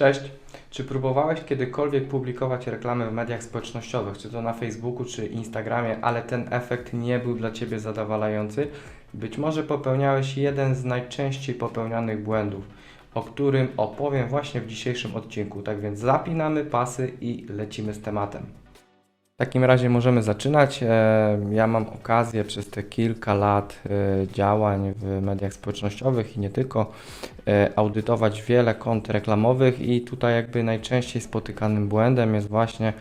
Cześć. Czy próbowałeś kiedykolwiek publikować reklamy w mediach społecznościowych, czy to na Facebooku, czy Instagramie, ale ten efekt nie był dla Ciebie zadowalający? Być może popełniałeś jeden z najczęściej popełnianych błędów, o którym opowiem właśnie w dzisiejszym odcinku. Tak więc zapinamy pasy i lecimy z tematem. W takim razie możemy zaczynać. E, Ja mam okazję przez te kilka lat e, działań w mediach społecznościowych i nie tylko e, audytować wiele kont reklamowych i tutaj jakby najczęściej spotykanym błędem jest właśnie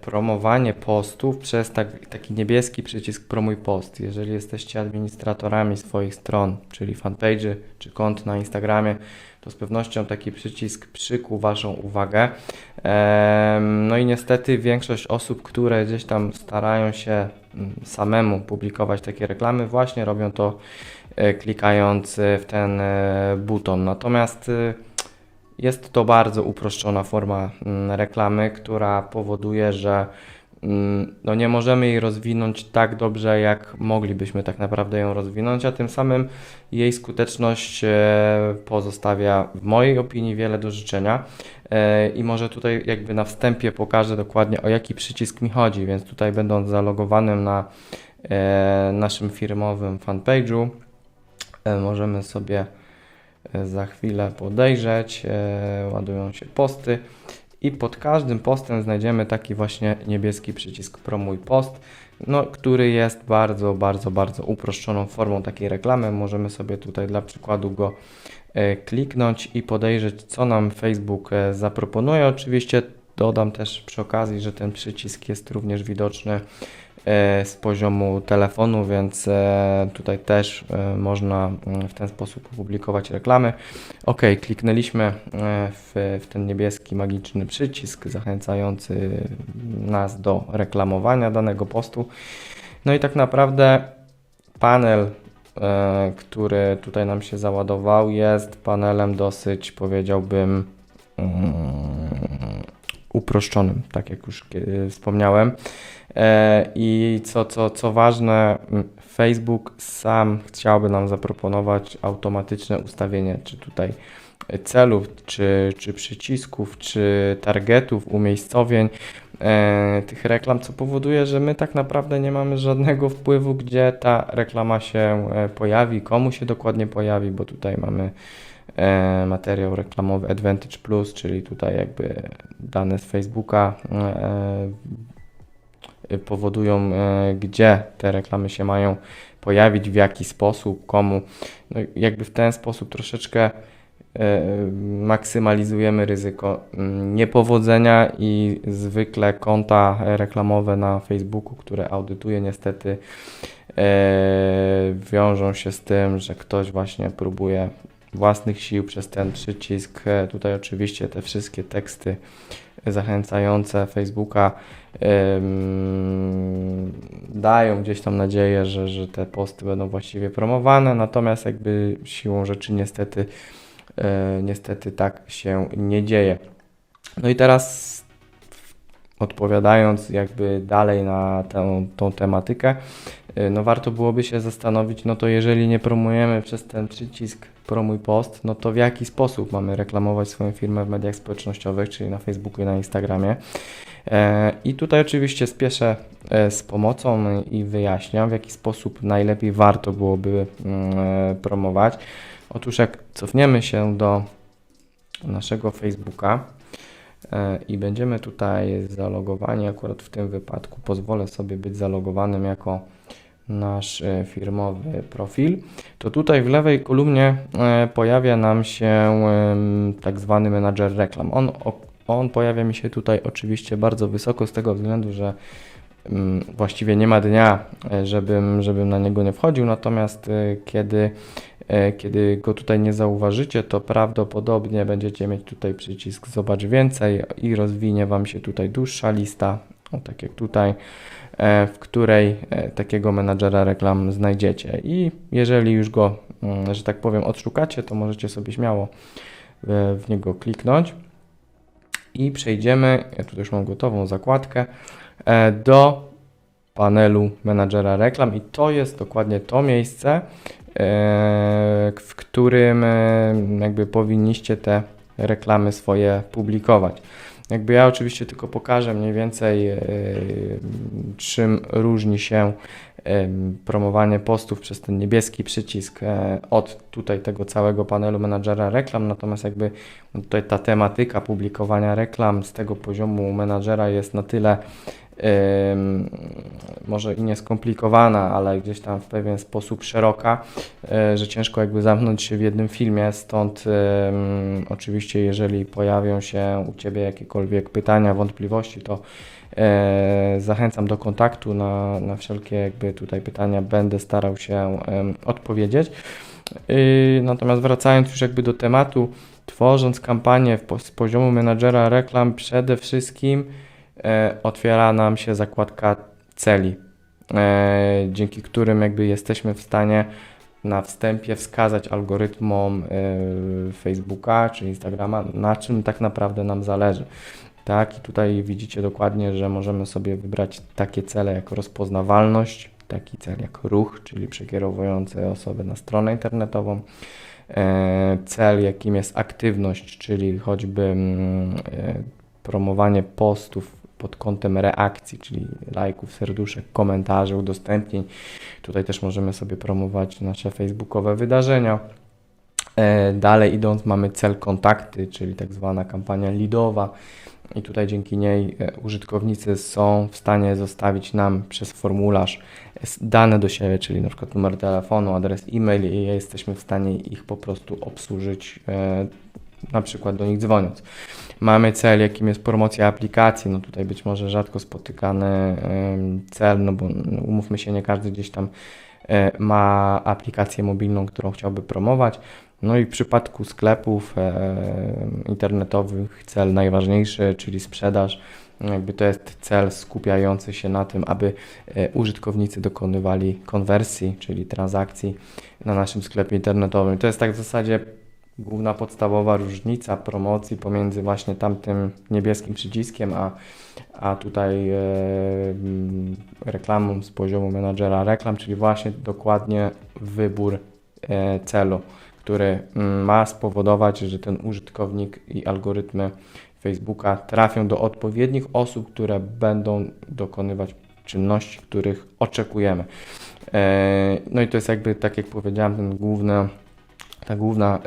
promowanie postów przez tak, taki niebieski przycisk promuj post. Jeżeli jesteście administratorami swoich stron, czyli fanpage'y czy kont na Instagramie, to z pewnością taki przycisk przykuł Waszą uwagę. No i niestety większość osób, które gdzieś tam starają się mm, samemu publikować takie reklamy, właśnie robią to e, klikając e, w ten e, buton. Natomiast e, jest to bardzo uproszczona forma mm, reklamy, która powoduje, że mm, no nie możemy jej rozwinąć tak dobrze, jak moglibyśmy tak naprawdę ją rozwinąć, a tym samym jej skuteczność e, pozostawia w mojej opinii wiele do życzenia. E, I może tutaj jakby na wstępie pokażę dokładnie o jaki przycisk mi chodzi, więc tutaj będąc zalogowanym na e, naszym firmowym fanpage'u, możemy sobie za chwilę podejrzeć, e, ładują się posty i pod każdym postem znajdziemy taki właśnie niebieski przycisk promuj post, no, który jest bardzo, bardzo, bardzo uproszczoną formą takiej reklamy. Możemy sobie tutaj dla przykładu go e, kliknąć i podejrzeć, co nam Facebook e, zaproponuje. Oczywiście dodam też przy okazji, że ten przycisk jest również widoczny e, z poziomu telefonu, więc e, tutaj też e, można mm, w ten sposób opublikować reklamy. Ok, kliknęliśmy w, w ten niebieski magiczny przycisk zachęcający nas do reklamowania danego postu. No i tak naprawdę panel, który tutaj nam się załadował, jest panelem dosyć, powiedziałbym, mm, uproszczonym, tak jak już wspomniałem. E, I co, co, co ważne, Facebook sam chciałby nam zaproponować automatyczne ustawienie, czy tutaj celów, czy, czy przycisków, czy targetów, umiejscowień e, tych reklam, co powoduje, że my tak naprawdę nie mamy żadnego wpływu, gdzie ta reklama się e, pojawi, komu się dokładnie pojawi, bo tutaj mamy e, materiał reklamowy Advantage Plus, czyli tutaj jakby dane z Facebooka e, powodują, e, gdzie te reklamy się mają pojawić, w jaki sposób, komu. No, jakby w ten sposób troszeczkę maksymalizujemy ryzyko mm, niepowodzenia i zwykle konta reklamowe na Facebooku, które audytuję niestety wiążą się z tym, że ktoś właśnie próbuje własnych sił przez ten przycisk. E, Tutaj oczywiście te wszystkie teksty zachęcające Facebooka dają gdzieś tam nadzieję, że, że te posty będą właściwie promowane, natomiast jakby siłą rzeczy niestety E, niestety tak się nie dzieje. No i teraz odpowiadając jakby dalej na tę, tą tematykę, no warto byłoby się zastanowić, no to jeżeli nie promujemy przez ten przycisk promuj post, no to w jaki sposób mamy reklamować swoją firmę w mediach społecznościowych, czyli na Facebooku i na Instagramie. E, I tutaj oczywiście spieszę e, z pomocą i wyjaśniam, w jaki sposób najlepiej warto byłoby mm, e, promować. Otóż jak cofniemy się do naszego Facebooka i będziemy tutaj zalogowani, akurat w tym wypadku pozwolę sobie być zalogowanym jako nasz e, firmowy profil, to tutaj w lewej kolumnie e, pojawia nam się tak zwany menadżer reklam. On, on pojawia mi się tutaj oczywiście bardzo wysoko z tego względu, że mm, właściwie nie ma dnia, e, żebym, żebym na niego nie wchodził, natomiast kiedy Kiedy go tutaj nie zauważycie, to prawdopodobnie będziecie mieć tutaj przycisk Zobacz więcej i rozwinie Wam się tutaj dłuższa lista, tak jak tutaj, w której e, takiego menadżera reklam znajdziecie. I jeżeli już go, mm, że tak powiem, odszukacie, to możecie sobie śmiało w, w niego kliknąć i przejdziemy, ja tutaj już mam gotową zakładkę, e, do panelu menadżera reklam i to jest dokładnie to miejsce, e, w którym e, jakby powinniście te reklamy swoje publikować. Jakby ja oczywiście tylko pokażę mniej więcej, e, czym różni się promowanie postów przez ten niebieski przycisk e, od tutaj tego całego panelu menadżera reklam, natomiast jakby tutaj ta tematyka publikowania reklam z tego poziomu menadżera jest na tyle może i nieskomplikowana, ale gdzieś tam w pewien sposób szeroka, e, że ciężko jakby zamknąć się w jednym filmie, stąd oczywiście jeżeli pojawią się u Ciebie jakiekolwiek pytania, wątpliwości, to e, zachęcam do kontaktu na, na wszelkie jakby tutaj pytania, będę starał się odpowiedzieć. Yy, Natomiast wracając już jakby do tematu, tworząc kampanię z poziomu menadżera reklam, przede wszystkim otwiera nam się zakładka celi, e, dzięki którym jakby jesteśmy w stanie na wstępie wskazać algorytmom e, Facebooka czy Instagrama, na czym tak naprawdę nam zależy. Tak, i tutaj widzicie dokładnie, że możemy sobie wybrać takie cele jak rozpoznawalność, taki cel jak ruch, czyli przekierowujący osobę na stronę internetową, e, cel jakim jest aktywność, czyli choćby mm, e, promowanie postów pod kątem reakcji, czyli lajków, serduszek, komentarzy, udostępnień. Tutaj też możemy sobie promować nasze facebookowe wydarzenia. E, Dalej idąc mamy cel kontakty, czyli tak zwana kampania leadowa i tutaj dzięki niej e, użytkownicy są w stanie zostawić nam przez formularz s- dane do siebie, czyli na przykład numer telefonu, adres e-mail i jesteśmy w stanie ich po prostu obsłużyć, e, na przykład do nich dzwoniąc. Mamy cel, jakim jest promocja aplikacji, no tutaj być może rzadko spotykany cel, no bo no, umówmy się, nie każdy gdzieś tam e, ma aplikację mobilną, którą chciałby promować. No i w przypadku sklepów e, internetowych cel najważniejszy, czyli sprzedaż, jakby to jest cel skupiający się na tym, aby e, użytkownicy dokonywali konwersji, czyli transakcji na naszym sklepie internetowym. To jest tak w zasadzie główna podstawowa różnica promocji pomiędzy właśnie tamtym niebieskim przyciskiem, a, a tutaj e, mm, reklamą z poziomu menadżera reklam, czyli właśnie dokładnie wybór e, celu, który mm, ma spowodować, że ten użytkownik i algorytmy Facebooka trafią do odpowiednich osób, które będą dokonywać czynności, których oczekujemy. E, No i to jest jakby, tak jak powiedziałem, ten główny, ta główna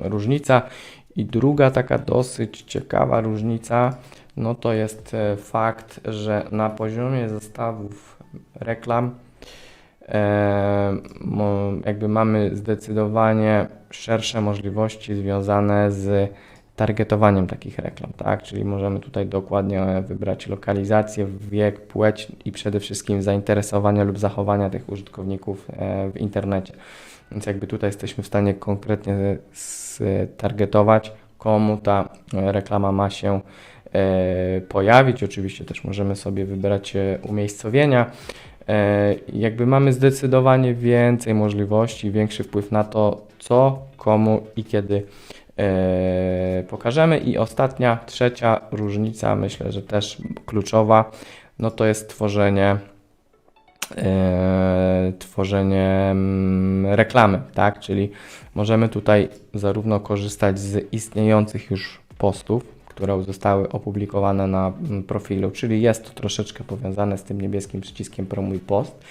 różnica. I druga taka dosyć ciekawa różnica, no to jest e, fakt, że na poziomie zestawów reklam e, jakby mamy zdecydowanie szersze możliwości związane z targetowaniem takich reklam, tak? Czyli możemy tutaj dokładnie wybrać lokalizację, wiek, płeć i przede wszystkim zainteresowania lub zachowania tych użytkowników e, w internecie. Więc jakby tutaj jesteśmy w stanie konkretnie targetować, komu ta e, reklama ma się e, pojawić. Oczywiście też możemy sobie wybrać e, umiejscowienia. Jakby mamy zdecydowanie więcej możliwości, większy wpływ na to, co, komu i kiedy pokażemy. I ostatnia, trzecia różnica, myślę, że też kluczowa, no to jest tworzenie e, tworzenie mm, reklamy, tak? Czyli możemy tutaj zarówno korzystać z istniejących już postów, które zostały opublikowane na mm, profilu, czyli jest to troszeczkę powiązane z tym niebieskim przyciskiem promuj post.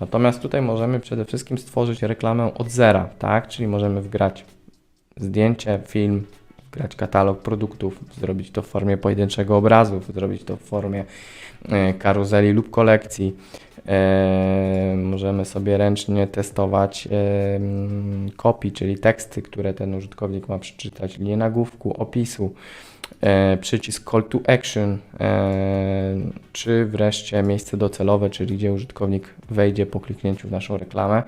Natomiast tutaj możemy przede wszystkim stworzyć reklamę od zera, tak? Czyli możemy wgrać zdjęcie, film, wgrać katalog produktów, zrobić to w formie pojedynczego obrazu, zrobić to w formie e, karuzeli lub kolekcji. E, możemy sobie ręcznie testować e, kopii, czyli teksty, które ten użytkownik ma przeczytać, linię nagłówku, opisu, przycisk call to action, czy wreszcie miejsce docelowe, czyli gdzie użytkownik wejdzie po kliknięciu w naszą reklamę.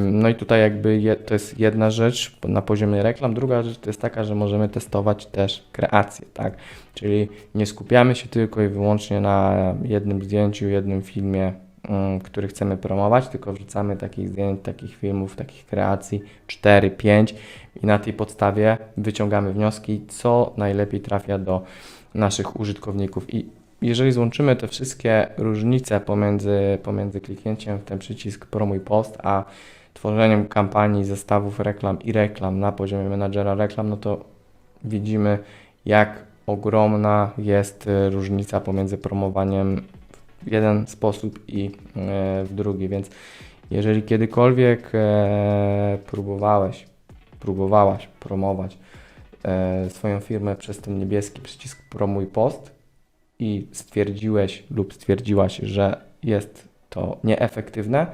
No i tutaj jakby je, to jest jedna rzecz na poziomie reklam. Druga rzecz to jest taka, że możemy testować też kreację, tak? Czyli nie skupiamy się tylko i wyłącznie na jednym zdjęciu, jednym filmie, mm, który chcemy promować, tylko wrzucamy takich zdjęć, takich filmów, takich kreacji 4, 5 i na tej podstawie wyciągamy wnioski, co najlepiej trafia do naszych użytkowników. I jeżeli złączymy te wszystkie różnice pomiędzy, pomiędzy kliknięciem w ten przycisk promuj post, a tworzeniem kampanii, zestawów reklam i reklam na poziomie menadżera reklam, no to widzimy, jak ogromna jest e, różnica pomiędzy promowaniem w jeden sposób i e, w drugi. Więc jeżeli kiedykolwiek e, próbowałeś, próbowałaś promować e, swoją firmę przez ten niebieski przycisk promuj post i stwierdziłeś lub stwierdziłaś, że jest to nieefektywne,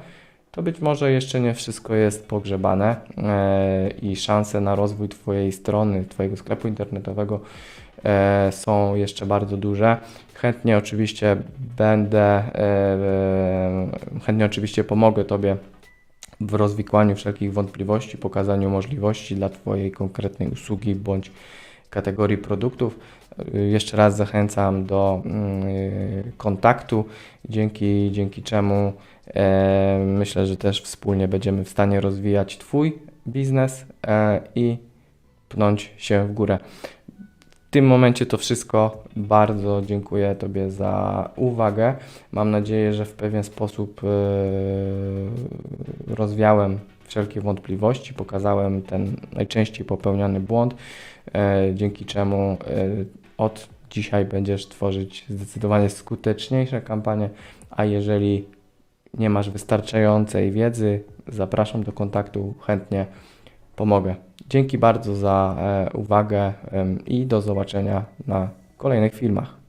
to być może jeszcze nie wszystko jest pogrzebane e, i szanse na rozwój Twojej strony, Twojego sklepu internetowego e, są jeszcze bardzo duże. Chętnie oczywiście będę, e, chętnie oczywiście pomogę Tobie w rozwikłaniu wszelkich wątpliwości, pokazaniu możliwości dla Twojej konkretnej usługi bądź kategorii produktów. Jeszcze raz zachęcam do mm, kontaktu, dzięki, dzięki czemu e, myślę, że też wspólnie będziemy w stanie rozwijać Twój biznes e, i pnąć się w górę. W tym momencie to wszystko. Bardzo dziękuję Tobie za uwagę. Mam nadzieję, że w pewien sposób e, rozwiałem wszelkie wątpliwości, pokazałem ten najczęściej popełniany błąd, dzięki czemu od dzisiaj będziesz tworzyć zdecydowanie skuteczniejsze kampanie, a jeżeli nie masz wystarczającej wiedzy, zapraszam do kontaktu, chętnie pomogę. Dzięki bardzo za e, uwagę i do zobaczenia na kolejnych filmach.